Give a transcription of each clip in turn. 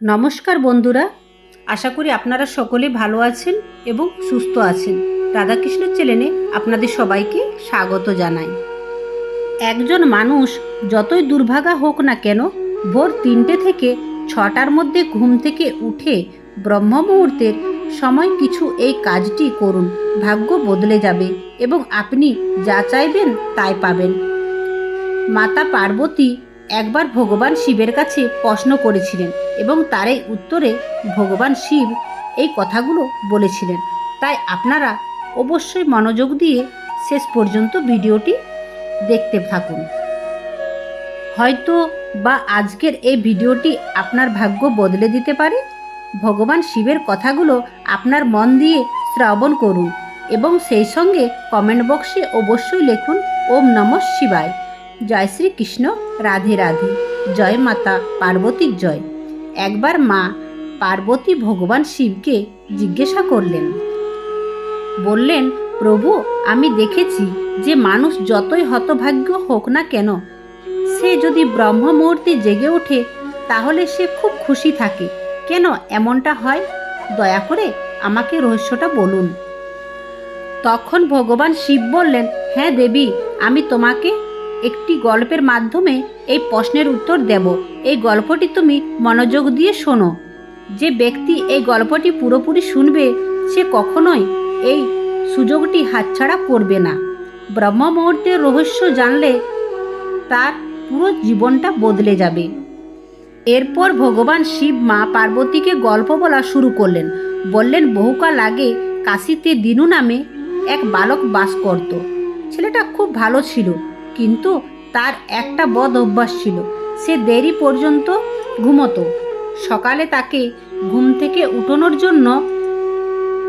নমস্কার বন্ধুরা, আশা করি আপনারা সকলে ভালো আছেন এবং সুস্থ আছেন। রাধাকৃষ্ণ চ্যানেলে আপনাদের সবাইকে স্বাগত জানাই। একজন মানুষ যতই দুর্ভাগা হোক না কেন, ভোর তিনটে থেকে ছটার মধ্যে ঘুম থেকে উঠে ব্রহ্ম মুহূর্তের সময় কিছু এই কাজটি করুন, ভাগ্য বদলে যাবে এবং আপনি যা চাইবেন তাই পাবেন। মাতা পার্বতী একবার ভগবান শিবের কাছে প্রশ্ন করেছিলেন এবং তার এই উত্তরে ভগবান শিব এই কথাগুলো বলেছিলেন। তাই আপনারা অবশ্যই মনোযোগ দিয়ে শেষ পর্যন্ত ভিডিওটি দেখতে থাকুন। হয়তো বা আজকের এই ভিডিওটি আপনার ভাগ্য বদলে দিতে পারে। ভগবান শিবের কথাগুলো আপনার মন দিয়ে শ্রবণ করুন এবং সেই সঙ্গে কমেন্ট বক্সে অবশ্যই লিখুন, ওম নমঃ শিবায়। জয় শ্রীকৃষ্ণ। রাধে রাধে। জয় মাতা পার্বতীর জয়। একবার মা পার্বতী ভগবান শিবকে জিজ্ঞাসা করলেন। বললেন, প্রভু, আমি দেখেছি যে মানুষ যতই হতভাগ্য হোক না কেন, সে যদি ব্রহ্ম মুহূর্তে জেগে ওঠে, তাহলে সে খুব খুশি থাকে। কেন এমনটা হয়? দয়া করে আমাকে রহস্যটা বলুন। তখন ভগবান শিব বললেন হ্যাঁ দেবী, আমি তোমাকে একটি গল্পের মাধ্যমে এই প্রশ্নের উত্তর দেব। এই গল্পটি তুমি মনোযোগ দিয়ে শোনো। যে ব্যক্তি এই গল্পটি পুরোপুরি শুনবে, সে কখনোই এই সুযোগটি হাতছাড়া করবে না। ব্রহ্ম মুহূর্তের রহস্য জানলে তার পুরো জীবনটা বদলে যাবে। এরপর ভগবান শিব মা পার্বতীকে গল্প বলা শুরু করলেন। বললেন, বহুকাল আগে কাশিতে দিনু নামে এক বালক বাস করত। ছেলেটা খুব ভালো ছিল। কিন্তু তার একটা বদ অভ্যাস ছিল। সে দেরি পর্যন্ত ঘুমতো। সকালে তাকে ঘুম থেকে উঠোনোর জন্য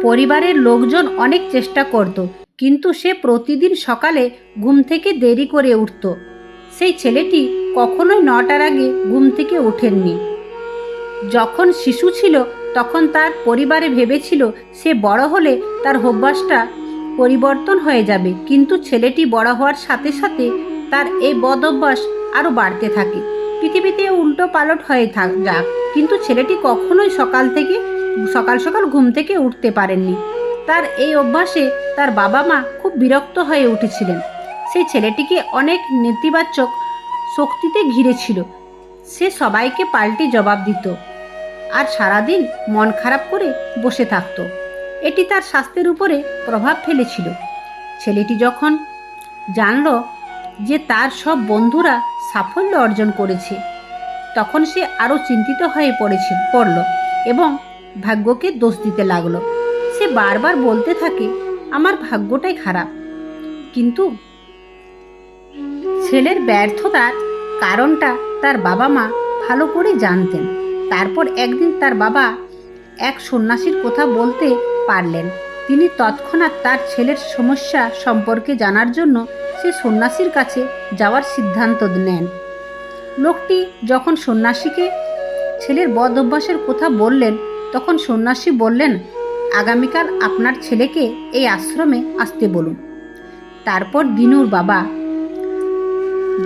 পরিবারের লোকজন অনেক চেষ্টা করত, কিন্তু সে প্রতিদিন সকালে ঘুম থেকে দেরি করে উঠত। সেই ছেলেটি কখনোই নটার আগে ঘুম থেকে ওঠেননি। যখন শিশু ছিল, তখন তার পরিবারে ভেবেছিল সে বড় হলে তার অভ্যাসটা পরিবর্তন হয়ে যাবে। কিন্তু ছেলেটি বড় হওয়ার সাথে সাথে তার এই বদ অভ্যাস আরও বাড়তে থাকে। পৃথিবীতে উল্টো পালট হয়ে থাক, যাক। কিন্তু ছেলেটি কখনোই সকাল থেকে, সকাল সকাল ঘুম থেকে উঠতে পারেননি। তার এই অভ্যাসে তার বাবা মা খুব বিরক্ত হয়ে উঠেছিলেন। সেই ছেলেটিকে অনেক নেতিবাচক শক্তিতে ঘিরেছিল। সে সবাইকে পাল্টে জবাব দিত। আর সারাদিন মন খারাপ করে বসে থাকত। এটি তার স্বাস্থ্যের উপরে প্রভাব ফেলেছিল। ছেলেটি যখন জানল যে তার সব বন্ধুরা সাফল্য অর্জন করেছে, তখন সে আরও চিন্তিত হয়ে পড়েছে, পড়ল এবং ভাগ্যকে দোষ দিতে লাগল। সে বারবার বলতে থাকে, আমার ভাগ্যটাই খারাপ। কিন্তু ছেলের ব্যর্থতার কারণটা তার বাবা মা ভালো করে জানতেন। তারপর একদিন তার বাবা এক সন্ন্যাসীর কথা বলতে পারলেন। তিনি তৎক্ষণাৎ তার ছেলের সমস্যা সম্পর্কে জানার জন্য সে সন্ন্যাসীর কাছে যাওয়ার সিদ্ধান্ত নেন। লোকটি যখন সন্ন্যাসীকে ছেলের বদ অভ্যাসের কথা বললেন, তখন সন্ন্যাসী বললেন, আগামীকাল আপনার ছেলেকে এই আশ্রমে আসতে বলুন। তারপর দিনুর বাবা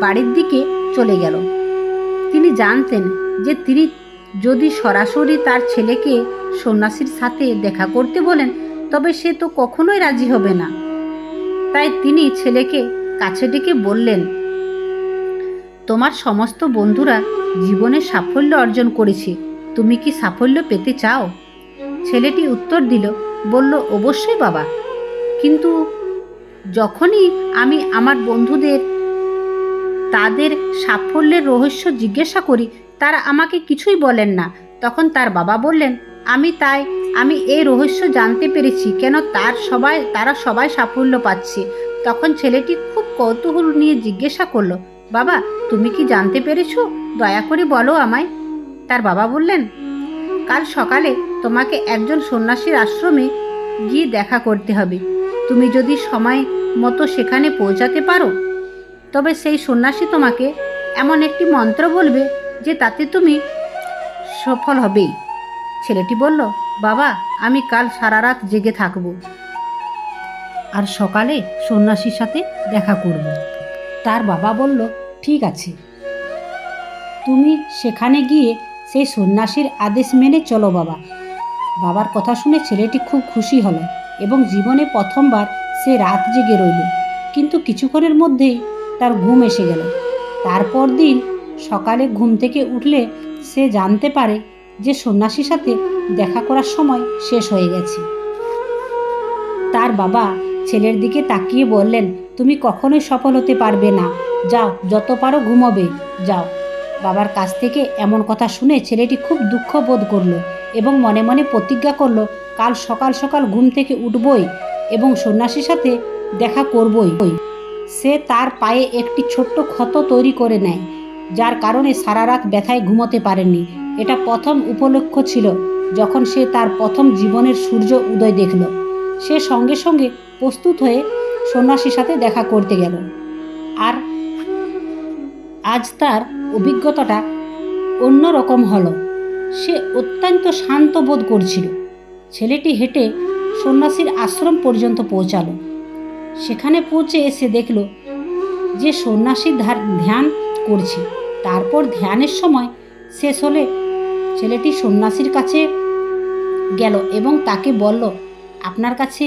বাড়ির দিকে চলে গেল। তিনি জানতেন যে তিনি যদি সরাসরি তার ছেলেকে সন্ন্যাসীর সাথে দেখা করতে বলেন, তবে সে তো কখনোই রাজি হবে না। তাই তিনি ছেলেকে কাছে ডেকে বললেন, তোমার সমস্ত বন্ধুরা জীবনে সাফল্য অর্জন করেছে, তুমি কি সাফল্য পেতে চাও? ছেলেটি উত্তর দিল, বলল, অবশ্যই বাবা। কিন্তু যখনই আমি আমার বন্ধুদের, তাদের সাফল্যের রহস্য জিজ্ঞাসা করি তারা আমাকে কিছুই বলেন না। তখন তার বাবা বললেন, আমি তাই, আমি এই রহস্য জানতে পেরেছি, কেন তার সবাই, তারা সবাই সাফল্য পাচ্ছে। তখন ছেলেটি খুব কৌতূহল নিয়ে জিজ্ঞাসা করল, বাবা, তুমি কি জানতে পেরেছ? দয়া করে বলো আমায়। তার বাবা বললেন, কাল সকালে তোমাকে একজন সন্ন্যাসীর আশ্রমে গিয়ে দেখা করতে হবে। তুমি যদি সময় মতো সেখানে পৌঁছাতে পারো, তবে সেই সন্ন্যাসী তোমাকে এমন একটি মন্ত্র বলবে যে তাতে তুমি সফল হবেই। ছেলেটি বলল, বাবা, আমি কাল সারা রাত জেগে থাকব। আর সকালে সন্ন্যাসীর সাথে দেখা করব। তার বাবা বলল, ঠিক আছে। তুমি সেখানে গিয়ে সেই সন্ন্যাসীর আদেশ মেনে চলো বাবা। বাবার কথা শুনে ছেলেটি খুব খুশি হলো এবং জীবনে প্রথমবার সে রাত জেগে রইল। কিন্তু কিছুক্ষণের মধ্যেই তার ঘুম এসে গেল। তারপর দিন সকালে ঘুম থেকে উঠলে সে জানতে পারে যে সন্ন্যাসীর সাথে দেখা করার সময় শেষ হয়ে গেছে। তার বাবা ছেলের দিকে তাকিয়ে বললেন, তুমি কখনোই সফল হতে পারবে না। যাও, যত পারো ঘুমোবে। যাও। বাবার কাছ থেকে এমন কথা শুনে ছেলেটি খুব দুঃখ বোধ করল এবং মনে মনে প্রতিজ্ঞা করল, কাল সকাল সকাল ঘুম থেকে উঠবই এবং সন্ন্যাসীর সাথে দেখা করবই। সে তার পায়ে একটি ছোট্ট ক্ষত তৈরি করে নেয়। যার কারণে সারা রাত ব্যথায় ঘুমোতে পারেননি। এটা প্রথম উপলক্ষ ছিল যখন সে তার প্রথম জীবনের সূর্য উদয় দেখল। সে সঙ্গে সঙ্গে প্রস্তুত হয়ে সন্ন্যাসীর সাথে দেখা করতে গেল। আর আজ তার অভিজ্ঞতাটা অন্যরকম হলো। সে অত্যন্ত শান্ত বোধ করছিল। ছেলেটি হেঁটে সন্ন্যাসীর আশ্রম পর্যন্ত পৌঁছালো। সেখানে পৌঁছে এসে দেখল যে সন্ন্যাসীর ধার- ধ্যান করছে। তারপর ধ্যানের সময় শেষ হলে ছেলেটি সন্ন্যাসীর কাছে গেল এবং তাকে বলল, আপনার কাছে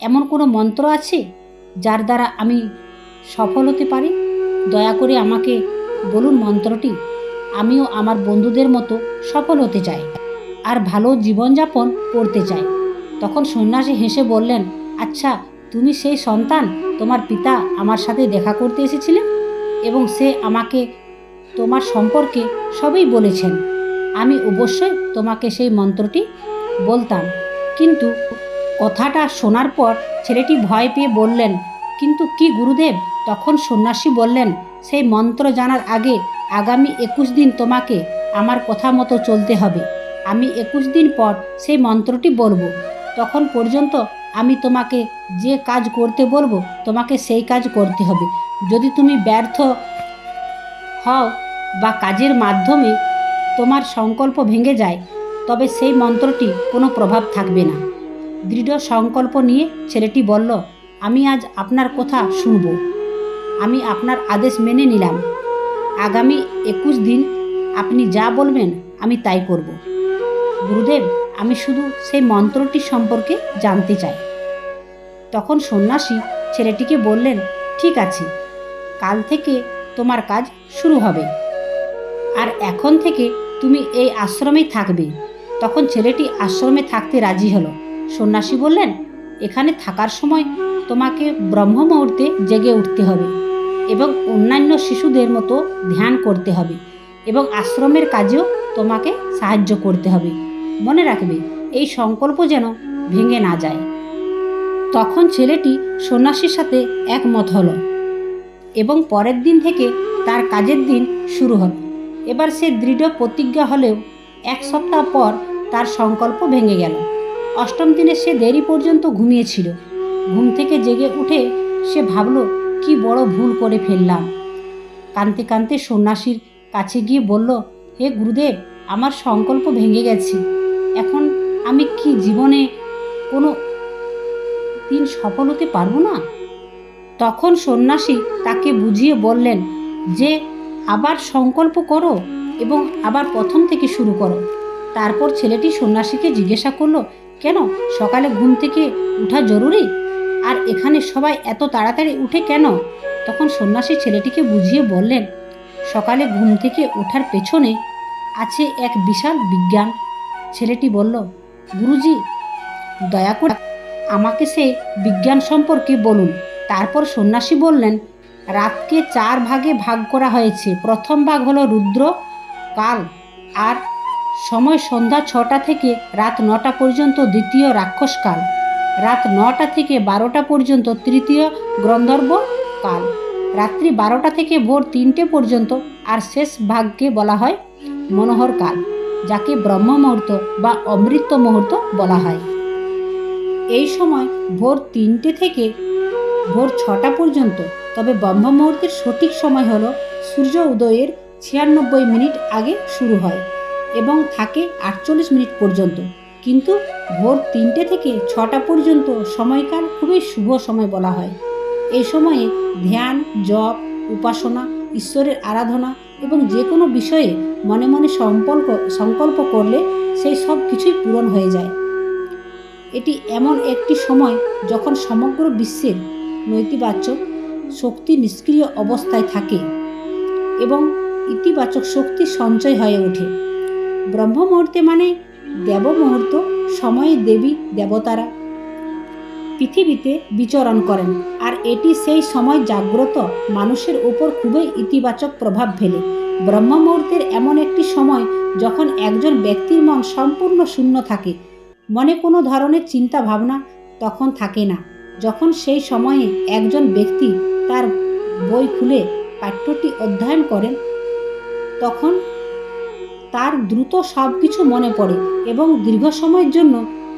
এমন কোনো মন্ত্র আছে যার দ্বারা আমি সফল হতে পারি? দয়া করে আমাকে বলুন মন্ত্রটি। আমিও আমার বন্ধুদের মতো সফল হতে চাই আর ভালো জীবনযাপন করতে চাই। তখন সন্ন্যাসী হেসে বললেন আচ্ছা তুমি সেই সন্তান তোমার পিতা আমার সাথে দেখা করতে এসেছিলেন? এবং সে আমাকে তোমার সম্পর্কে সবই বলেছেন। আমি অবশ্যই তোমাকে সেই মন্ত্রটি বলতাম। কিন্তু কথাটা শোনার পর ছেলেটি ভয় পেয়ে বললেন, কিন্তু কি গুরুদেব, তখন সন্ন্যাসী বললেন, সেই মন্ত্র জানার আগে আগামী একুশ দিন তোমাকে আমার কথা মতো চলতে হবে। আমি একুশ দিন পর সেই মন্ত্রটি বলব। তখন পর্যন্ত আমি তোমাকে যে কাজ করতে বলব, তোমাকে সেই কাজ করতে হবে। যদি তুমি ব্যর্থ হও বা কাজের মাধ্যমে তোমার সংকল্প ভেঙে যায়, তবে সেই মন্ত্রটি কোনো প্রভাব থাকবে না। দৃঢ় সংকল্প নিয়ে ছেলেটি বলল, আমি আজ আপনার কথা শুনব। আমি আপনার আদেশ মেনে নিলাম। আগামী একুশ দিন আপনি যা বলবেন, আমি তাই করব। গুরুদেব আমি শুধু সেই মন্ত্রটি সম্পর্কে জানতে চাই। তখন সন্ন্যাসী ছেলেটিকে বললেন, ঠিক আছে, কাল থেকে তোমার কাজ শুরু হবে। আর এখন থেকে তুমি এই আশ্রমেই থাকবে। তখন ছেলেটি আশ্রমে থাকতে রাজি হলো। সন্ন্যাসী বললেন, এখানে থাকার সময় তোমাকে ব্রহ্ম মুহূর্তে জেগে উঠতে হবে এবং অন্যান্য শিশুদের মতো ধ্যান করতে হবে এবং আশ্রমের কাজেও তোমাকে সাহায্য করতে হবে। মনে রাখবে, এই সংকল্প যেন ভেঙে না যায়। তখন ছেলেটি সন্ন্যাসীর সাথে একমত হল এবং পরের দিন থেকে তার কাজের দিন শুরু হলো এবার সে দৃঢ় প্রতিজ্ঞা হলেও এক সপ্তাহ পর তার সংকল্প ভেঙে গেল। অষ্টম দিনে সে দেরি পর্যন্ত ঘুমিয়েছিল। ঘুম থেকে জেগে উঠে সে ভাবল, কি বড় ভুল করে ফেললাম। কাঁদতে কাঁদতে সন্ন্যাসীর কাছে গিয়ে বলল, হে গুরুদেব, আমার সংকল্প ভেঙে গেছে। এখন আমি কি জীবনে কোনো দিন সফল হতে পারব না? তখন সন্ন্যাসী তাকে বুঝিয়ে বললেন যে, আবার সংকল্প করো এবং আবার প্রথম থেকে শুরু করো। তারপর ছেলেটি সন্ন্যাসীকে জিজ্ঞাসা করল, কেন? সকালে ঘুম থেকে ওঠা জরুরি? আর এখানে সবাই এত তাড়াতাড়ি উঠে কেন? তখন সন্ন্যাসী ছেলেটিকে বুঝিয়ে বললেন, সকালে ঘুম থেকে ওঠার পেছনে আছে এক বিশাল বিজ্ঞান। ছেলেটি বলল, গুরুজি, দয়া করে আমাকে সে বিজ্ঞান সম্পর্কে বলুন। তারপর সন্ন্যাসী বললেন, রাতকে চার ভাগে ভাগ করা হয়েছে। প্রথম ভাগ হলো রুদ্র, কাল আর সময় সন্ধ্যা ছটা থেকে রাত নটা পর্যন্ত দ্বিতীয় রাক্ষসকাল রাত নটা থেকে বারোটা পর্যন্ত তৃতীয় গ্রন্ধর্ব কাল। রাত্রি বারোটা থেকে ভোর তিনটে পর্যন্ত আর শেষ ভাগকে বলা হয় মনোহর কাল। যাকে ব্রহ্ম মুহূর্ত বা অমৃত মুহূর্ত বলা হয়। এই সময় ভোর তিনটে থেকে ভোর ছটা পর্যন্ত, তবে ব্রহ্ম মুহূর্তের সঠিক সময় হলো সূর্য উদয়ের ছিয়ানব্বই মিনিট আগে শুরু হয় এবং থাকে আটচল্লিশ মিনিট পর্যন্ত। কিন্তু ভোর তিনটে থেকে ছটা পর্যন্ত সময়কাল খুবই শুভ সময় বলা হয়। এই সময়ে ধ্যান, জপ, উপাসনা, ঈশ্বরের আরাধনা এবং যে কোনো বিষয়ে মনে মনে সংকল্প সংকল্প করলে সেই সব কিছুই পূরণ হয়ে যায়। এটি এমন একটি সময় যখন সমগ্র বিশ্বের নৈতিবাচক শক্তি নিষ্ক্রিয় অবস্থায় থাকে এবং ইতিবাচক শক্তি সঞ্চয় হয়ে ওঠে। ব্রহ্ম মুহূর্তে মানে দেব মুহূর্ত সময়ে দেবী, দেবতারা পৃথিবীতে বিচরণ করেন, আর এটি সেই সময় জাগ্রত মানুষের উপর খুবই ইতিবাচক প্রভাব ফেলে। ব্রহ্ম মুহূর্তের এমন একটি সময় যখন একজন ব্যক্তির মন সম্পূর্ণ শূন্য থাকে, মনে কোনো ধরনের চিন্তা ভাবনা তখন থাকে না। যখন সেই সময়ে একজন ব্যক্তি তার বই খুলে পাঠ্যটি অধ্যয়ন করেন, তখন তার দ্রুত সব কিছু মনে পড়ে এবং দীর্ঘ সময়ের জন্য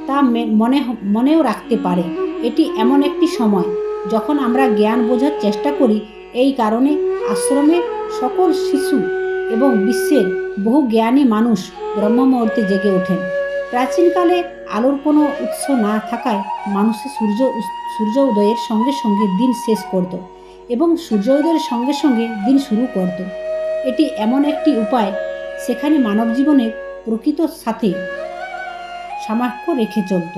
তা মনে মনেও রাখতে পারে। এটি এমন একটি সময় যখন আমরা জ্ঞান বোঝার চেষ্টা করি এই কারণে আশ্রমে সকল শিশু এবং বিশ্বের বহু জ্ঞানী মানুষ ব্রহ্ম মুহূর্তে জেগে ওঠেন। প্রাচীনকালে আলোর কোনো উৎস না থাকায় মানুষের সূর্য সূর্য উদয়ের সঙ্গে সঙ্গে দিন শেষ করত এবং সূর্যোদয়ের সঙ্গে সঙ্গে দিন শুরু করত। এটি এমন একটি উপায় সেখানে মানব জীবনের প্রকৃত সাথে সামাক্য রেখে চলত।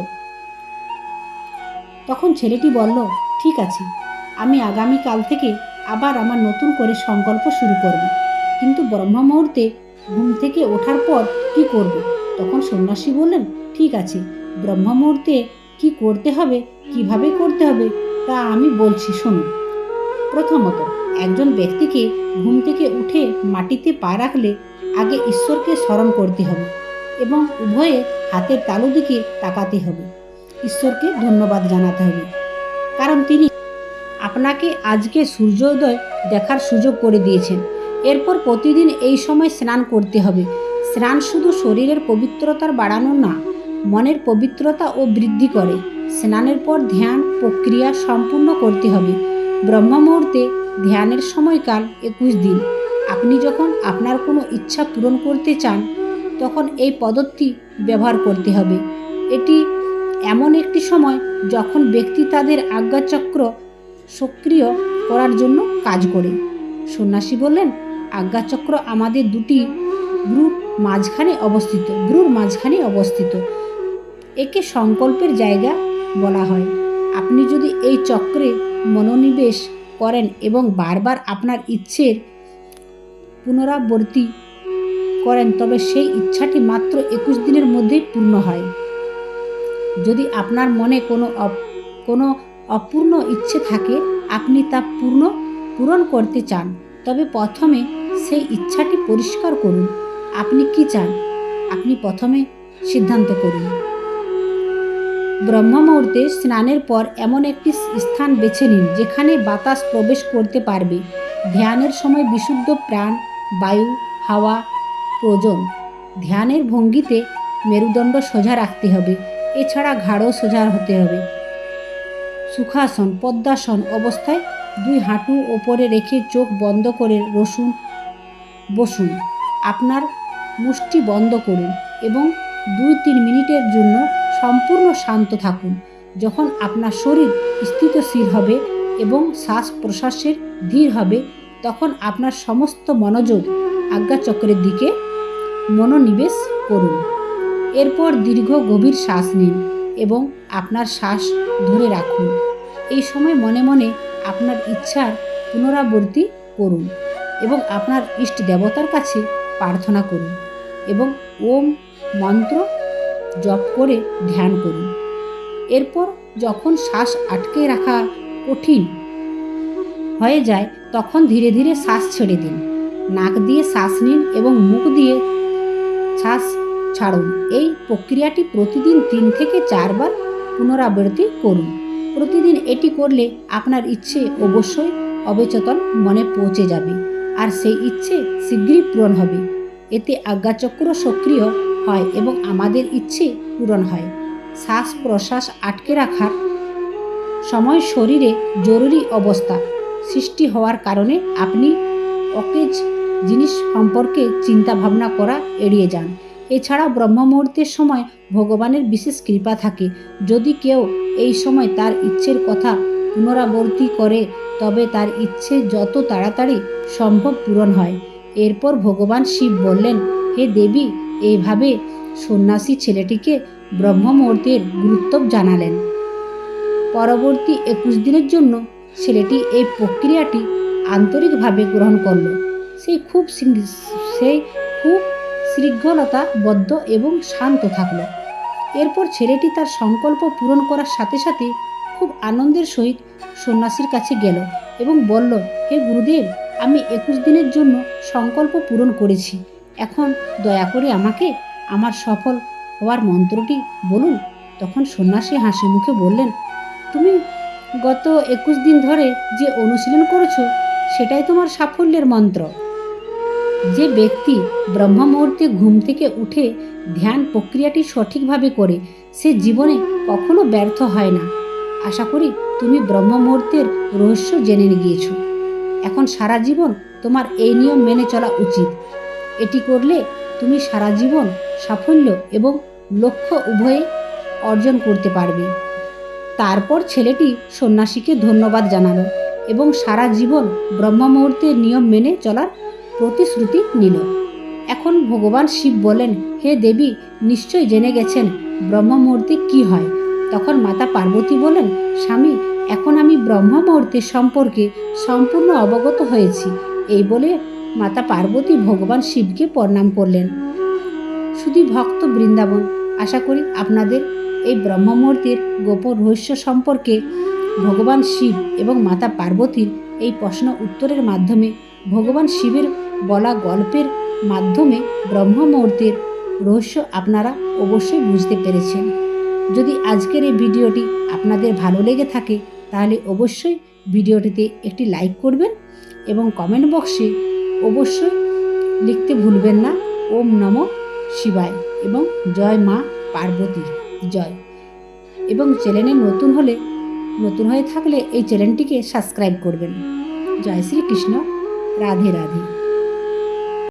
তখন ছেলেটি বলল, ঠিক আছে, আমি আগামীকাল থেকে আবার আমার নতুন করে সংকল্প শুরু করব। কিন্তু ব্রহ্ম মুহূর্তে ঘুম থেকে ওঠার পর কি করব? তখন সন্ন্যাসী বললেন, ঠিক আছে ব্রহ্ম মুহূর্তে কি করতে হবে, কীভাবে করতে হবে, তা আমি বলছি শুনুন প্রথমত, একজন ব্যক্তিকে ঘুম থেকে উঠে মাটিতে পা রাখলে আগে ঈশ্বরকে স্মরণ করতে হবে এবং উভয়ে হাতের তালু দিকে তাকাতে হবে। ঈশ্বরকে ধন্যবাদ জানাতে হবে। কারণ তিনি আপনাকে আজকে সূর্যোদয় দেখার সুযোগ করে দিয়েছেন। এরপর প্রতিদিন এই সময় স্নান করতে হবে। স্নান শুধু শরীরের পবিত্রতার বাড়ানো না, মনের পবিত্রতা ও বৃদ্ধি করে। স্নানের পর ধ্যান, প্রক্রিয়া সম্পূর্ণ করতে হবে। ব্রহ্ম মুহূর্তে ধ্যানের সময়কাল একুশ দিন। আপনি যখন আপনার কোনো ইচ্ছা পূরণ করতে চান, তখন এই পদ্ধতি ব্যবহার করতে হবে। এটি এমন একটি সময় যখন ব্যক্তি তাদের আজ্ঞাচক্র সক্রিয় করার জন্য কাজ করে। সন্ন্যাসী বললেন, আজ্ঞাচক্র আমাদের দুটি ব্রুর মাঝখানে অবস্থিত ব্রুর মাঝখানে অবস্থিত। একে সংকল্পের জায়গা বলা হয়। আপনি যদি এই চক্রে মনোনিবেশ করেন এবং বারবার আপনার ইচ্ছের পুনরাবর্তী করেন, তবে সেই ইচ্ছাটি মাত্র একুশ দিনের মধ্যেই পূর্ণ হয়। যদি আপনার মনে কোনো কোনো অপূর্ণ ইচ্ছে থাকে, আপনি তা পূর্ণ, পূরণ করতে চান, তবে প্রথমে সেই ইচ্ছাটি পরিষ্কার করুন। আপনি কি চান? আপনি প্রথমে সিদ্ধান্ত করুন। ব্রহ্ম মুহূর্তে স্নানের পর এমন একটি স্থান বেছে নিন, যেখানে বাতাস প্রবেশ করতে পারবে। ধ্যানের সময় বিশুদ্ধ প্রাণ, বায়ু, হাওয়া, প্রয়োজন। ধ্যানের ভঙ্গিতে মেরুদণ্ড সোজা রাখতে হবে। এছাড়া ঘাড়ও সোজা হতে হবে। সুখাসন, পদ্মাসন অবস্থায় দুই হাঁটু ওপরে রেখে চোখ বন্ধ করে রসুন বসুন। আপনার মুষ্টি বন্ধ করুন এবং দুই তিন মিনিটের জন্য সম্পূর্ণ শান্ত থাকুন যখন আপনার শরীর স্থিতশীল হবে এবং শ্বাস প্রশ্বাসের ধীর হবে তখন আপনার সমস্ত মনোযোগ আজ্ঞাচক্রের দিকে মনোনিবেশ করুন। এরপর দীর্ঘ গভীর শ্বাস নিন এবং আপনার শ্বাস ধরে রাখুন। এই সময় মনে মনে আপনার ইচ্ছার পুনরাবৃত্তি করুন এবং আপনার ইষ্ট দেবতার কাছে প্রার্থনা করুন এবং ওম মন্ত্র জপ করে ধ্যান করুন। এরপর যখন শ্বাস আটকে রাখা কঠিন হয়ে যায়, তখন ধীরে ধীরে শ্বাস ছেড়ে দিন। নাক দিয়ে শ্বাস নিন এবং মুখ দিয়ে শ্বাস ছাড়ুন। এই প্রক্রিয়াটি প্রতিদিন তিন থেকে চারবার পুনরাবৃত্তি করুন। প্রতিদিন এটি করলে আপনার ইচ্ছে অবশ্যই অবচেতন মনে পৌঁছে যাবে আর সেই ইচ্ছে শীঘ্রই পূরণ হবে। এতে আজ্ঞাচক্র সক্রিয় হয় এবং আমাদের ইচ্ছে পূরণ হয়। শ্বাস প্রশ্বাস আটকে রাখার সময় শরীরে জরুরি অবস্থা সৃষ্টি হওয়ার কারণে আপনি অকেজ জিনিস সম্পর্কে চিন্তা ভাবনা করা এড়িয়ে যান। এছাড়া ব্রহ্ম মুহূর্তের সময় ভগবানের বিশেষ কৃপা থাকে। যদি কেউ এই সময় তার ইচ্ছের কথা পুনরাবর্তী করে, তবে তার ইচ্ছে যত তাড়াতাড়ি সম্ভব পূরণ হয়। এরপর ভগবান শিব বললেন, হে দেবী এইভাবে সন্ন্যাসী ছেলেটিকে ব্রহ্মমূর্তির গুরুত্ব জানালেন। পরবর্তী একুশ দিনের জন্য ছেলেটি এই প্রক্রিয়াটি আন্তরিকভাবে গ্রহণ করল। সেই খুব সেই খুব শৃঙ্খলতাবদ্ধ এবং শান্ত থাকল। এরপর ছেলেটি তার সংকল্প পূরণ করার সাথে সাথে খুব আনন্দের সহিত সন্ন্যাসীর কাছে গেল এবং বলল, হে গুরুদেব, আমি একুশ দিনের জন্য সংকল্প পূরণ করেছি। এখন দয়া করে আমাকে আমার সফল হওয়ার মন্ত্রটি বলুন। তখন সন্ন্যাসী হাসি মুখে বললেন, তুমি গত একুশ দিন ধরে যে অনুশীলন করেছ, সেটাই তোমার সাফল্যের মন্ত্র। যে ব্যক্তি ব্রহ্ম মুহূর্তে ঘুম থেকে উঠে ধ্যান প্রক্রিয়াটি সঠিকভাবে করে, সে জীবনে কখনো ব্যর্থ হয় না। আশা করি তুমি ব্রহ্ম মুহূর্তের রহস্য জেনে গিয়েছো। এখন সারা জীবন তোমার এই নিয়ম মেনে চলা উচিত। এটি করলে তুমি সারা জীবন সাফল্য এবং লক্ষ্য উভয়ে অর্জন করতে পারবে। তারপর ছেলেটি সন্ন্যাসীকে ধন্যবাদ জানালো এবং সারা জীবন ব্রহ্ম মুহূর্তের নিয়ম মেনে চলার প্রতিশ্রুতি নিল। এখন ভগবান শিব বলেন, হে দেবী, নিশ্চয় জেনে গেছেন ব্রহ্মমূর্তি কি হয়। তখন মাতা পার্বতী বলেন, স্বামী, এখন আমি ব্রহ্ম মুহূর্তের সম্পর্কে সম্পূর্ণ অবগত হয়েছি। এই বলে মাতা পার্বতী ভগবান শিবকে প্রণাম করলেন। শুধু ভক্ত বৃন্দাবন, আশা করি আপনাদের এই ব্রহ্ম মুহূর্তের গোপন রহস্য সম্পর্কে ভগবান শিব এবং মাতা পার্বতীর এই প্রশ্ন উত্তরের মাধ্যমে ভগবান শিবের বলা গল্পের মাধ্যমে ব্রহ্ম মুহূর্তের রহস্য আপনারা অবশ্যই বুঝতে পেরেছেন। যদি আজকের এই ভিডিওটি আপনাদের ভালো লেগে থাকে, তাহলে অবশ্যই ভিডিওটিতে একটি লাইক করবেন এবং কমেন্ট বক্সে অবশ্যই লিখতে ভুলবেন না, ওম নম শিবায় এবং জয় মা পার্বতী, জয়। এবং চ্যানেলে নতুন হলে, নতুন হয়ে থাকলে এই চ্যানেলটিকে সাবস্ক্রাইব করবেন। জয় শ্রীকৃষ্ণ, রাধে রাধে।